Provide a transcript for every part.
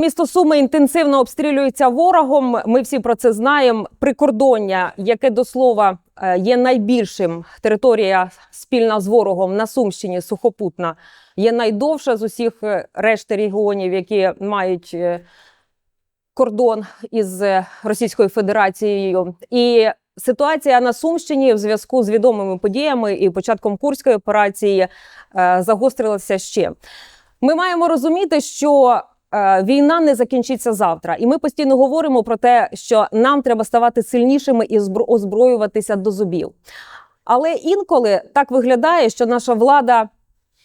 Місто Суми інтенсивно обстрілюється ворогом. Ми всі про це знаємо. Прикордоння, яке до слова е, є найбільшим, територія спільна з ворогом на Сумщині, сухопутна, є найдовша з усіх е, решти регіонів, які мають е, кордон із Російською Федерацією. І ситуація на Сумщині в зв'язку з відомими подіями і початком курської операції загострилася ще. Ми маємо розуміти, що війна не закінчиться завтра, і ми постійно говоримо про те, що нам треба ставати сильнішими і збро- озброюватися до зубів. Але інколи так виглядає, що наша влада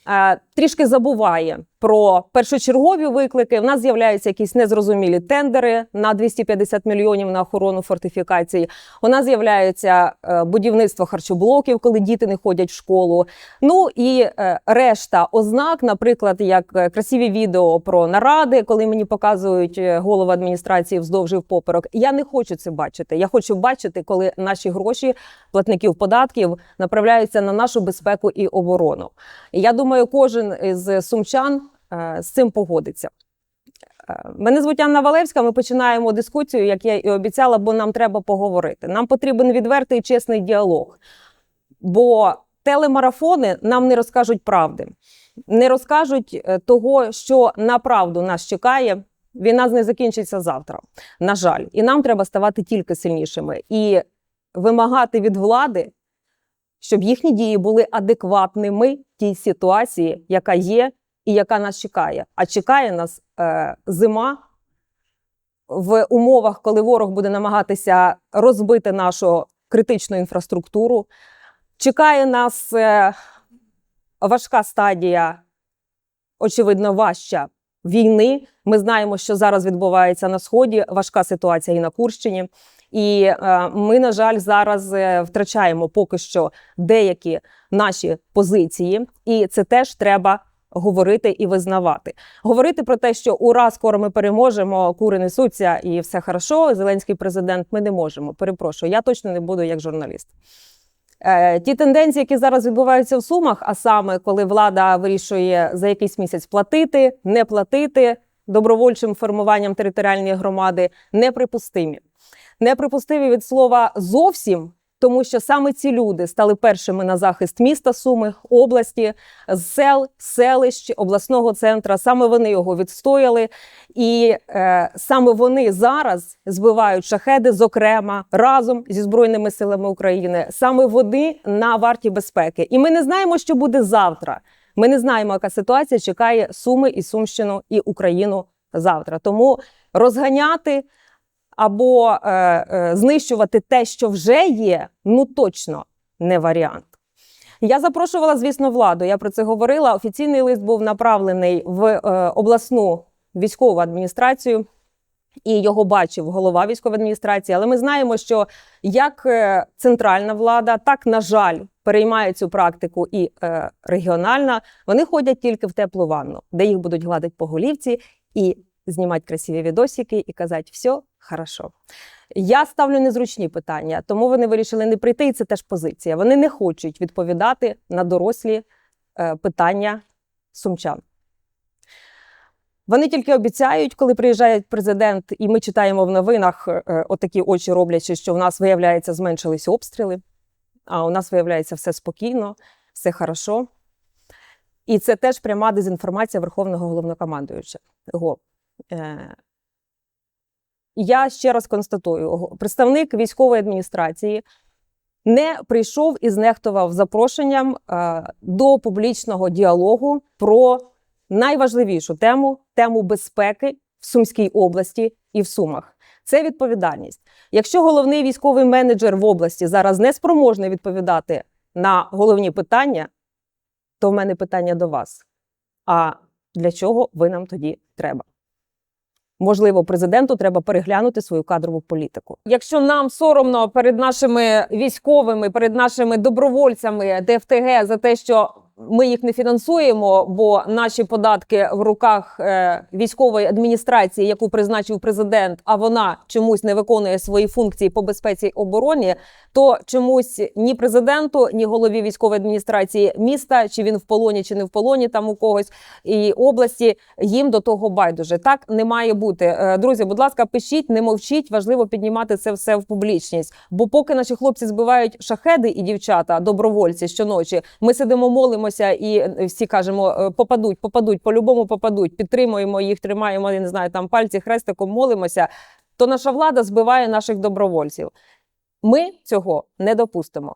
е, трішки забуває про першочергові виклики. В нас з'являються якісь незрозумілі тендери на 250 мільйонів на охорону фортифікацій. У нас з'являється е, будівництво харчоблоків, коли діти не ходять в школу. Ну і е, решта ознак, наприклад, як е, красиві відео про наради, коли мені показують голову адміністрації вздовж і впоперек. Я не хочу це бачити. Я хочу бачити, коли наші гроші платників податків направляються на нашу безпеку і оборону. Я думаю, кожен із сумчан з цим погодиться. Е, Мене звуть Анна Валевська. Ми починаємо дискусію, як я і обіцяла, бо нам треба поговорити. Нам потрібен відвертий чесний діалог. Бо телемарафони нам не розкажуть правди, не розкажуть е, того, що на правду нас чекає. Війна не закінчиться завтра. На жаль, і нам треба ставати тільки сильнішими і вимагати від влади, щоб їхні дії були адекватними тій ситуації, яка є і яка нас чекає. А чекає нас е, зима в умовах, коли ворог буде намагатися розбити нашу критичну інфраструктуру. Чекає нас е, важка стадія, очевидно, важча війни. Ми знаємо, що зараз відбувається на сході. Важка ситуація і на Курщині. І е, ми, на жаль, зараз е, втрачаємо поки що деякі наші позиції, і це теж треба говорити і визнавати. Говорити про те, що ура, скоро ми переможемо, кури несуться і все хорошо. Зеленський президент. Ми не можемо. Перепрошую, я точно не буду як журналіст. Е, Ті тенденції, які зараз відбуваються в Сумах, а саме коли влада вирішує за якийсь місяць платити, не платити добровольчим формуванням територіальної громади, неприпустимі. Неприпустимі від слова зовсім, тому що саме ці люди стали першими на захист міста Суми, області, сел, селищ, обласного центра. Саме вони його відстояли, і е, саме вони зараз збивають шахеди, зокрема разом зі збройними силами України. Саме вони на варті безпеки. І ми не знаємо, що буде завтра. Ми не знаємо, яка ситуація чекає Суми і Сумщину і Україну завтра. Тому розганяти або е, е, знищувати те, що вже є, ну точно не варіант. Я запрошувала, звісно, владу. Я про це говорила. Офіційний лист був направлений в е, обласну військову адміністрацію, і його бачив голова військової адміністрації. Але ми знаємо, що як е, центральна влада, так на жаль, переймає цю практику і е, регіональна. Вони ходять тільки в теплу ванну, де їх будуть гладити по голівці і знімати красиві відосики і казати, все хорошо. Я ставлю незручні питання, тому вони вирішили не прийти, і це теж позиція. Вони не хочуть відповідати на дорослі е, питання сумчан. Вони тільки обіцяють, коли приїжджає президент, і ми читаємо в новинах е, отакі очі роблячи, що в нас виявляється зменшились обстріли, а у нас виявляється все спокійно, все хорошо. І це теж пряма дезінформація Верховного головнокомандуючого. Е, я ще раз констатую: представник військової адміністрації не прийшов і знехтував запрошенням е, до публічного діалогу про найважливішу тему тему безпеки в Сумській області і в Сумах. Це відповідальність. Якщо головний військовий менеджер в області зараз не спроможний відповідати на головні питання, то в мене питання до вас. А для чого ви нам тоді треба? Можливо, президенту треба переглянути свою кадрову політику. Якщо нам соромно перед нашими військовими, перед нашими добровольцями ДФТГ за те, що ми їх не фінансуємо, бо наші податки в руках е, військової адміністрації, яку призначив президент, а вона чомусь не виконує свої функції по безпеці й обороні, то чомусь ні президенту, ні голові військової адміністрації міста, чи він в полоні, чи не в полоні там у когось і області, їм до того байдуже. Так не має бути. Е, Друзі, будь ласка, пишіть, не мовчіть. Важливо піднімати це все в публічність. Бо поки наші хлопці збивають шахеди і дівчата, добровольці щоночі, ми сидимо, молимося і е, всі кажемо, е, попадуть, попадуть, по-любому попадуть. Підтримуємо їх, тримаємо, я не знаю, там пальці хрестиком, молимося. То наша влада збиває наших добровольців. Ми цього не допустимо.